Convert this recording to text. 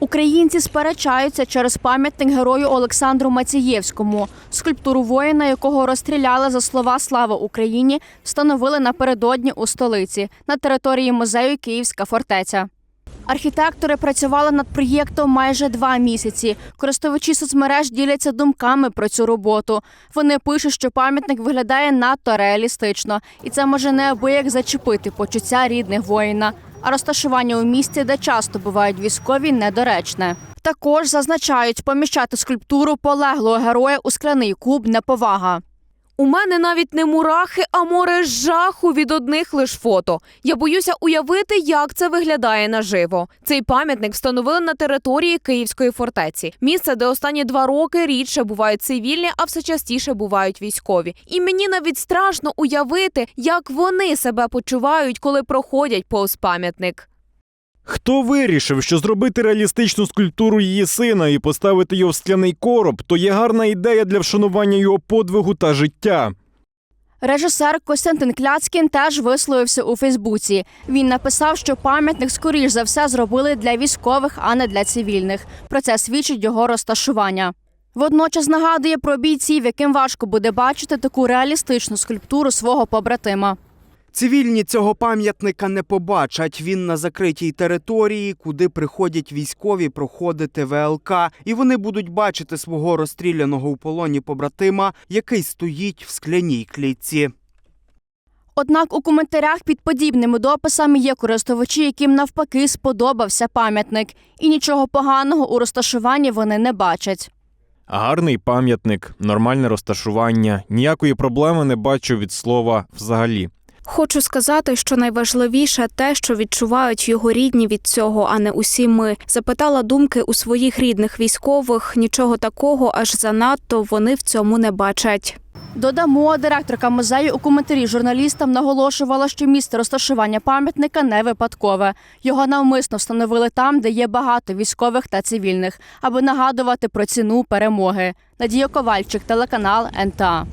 Українці сперечаються через пам'ятник герою Олександру Мацієвському. Скульптуру воїна, якого розстріляли за слова Слава Україні, встановили напередодні у столиці на території музею Київська фортеця. Архітектори працювали над проєктом майже два місяці. Користувачі соцмереж діляться думками про цю роботу. Вони пишуть, що пам'ятник виглядає надто реалістично, і це може неабияк зачепити почуття рідних воїна. А розташування у місті, де часто бувають військові, недоречне. Також зазначають, поміщати скульптуру полеглого героя у скляний куб неповага. У мене навіть не мурахи, а море жаху від одних лиш фото. Я боюся уявити, як це виглядає наживо. Цей пам'ятник встановили на території Київської фортеці. Місце, де останні два роки рідше бувають цивільні, а все частіше бувають військові. І мені навіть страшно уявити, як вони себе почувають, коли проходять повз пам'ятник. Хто вирішив, що зробити реалістичну скульптуру її сина і поставити його в скляний короб, то є гарна ідея для вшанування його подвигу та життя. Режисер Костянтин Кляцкін теж висловився у Фейсбуці. Він написав, що пам'ятник скоріш за все зробили для військових, а не для цивільних. Про це свідчить його розташування. Водночас нагадує про бійців, яким важко буде бачити таку реалістичну скульптуру свого побратима. Цивільні цього пам'ятника не побачать. Він на закритій території, куди приходять військові проходити ВЛК, і вони будуть бачити свого розстріляного у полоні побратима, який стоїть в скляній клітці. Однак у коментарях під подібними дописами є користувачі, яким навпаки сподобався пам'ятник, і нічого поганого у розташуванні вони не бачать. Гарний пам'ятник, нормальне розташування. Ніякої проблеми не бачу від слова взагалі. Хочу сказати, що найважливіше те, що відчувають його рідні від цього, а не усі ми. Запитала думки у своїх рідних військових. Нічого такого аж занадто вони в цьому не бачать. Додамо, директорка музею у коментарі журналістам наголошувала, що місце розташування пам'ятника не випадкове. Його навмисно встановили там, де є багато військових та цивільних, аби нагадувати про ціну перемоги. Надія Ковальчик, телеканал НТА.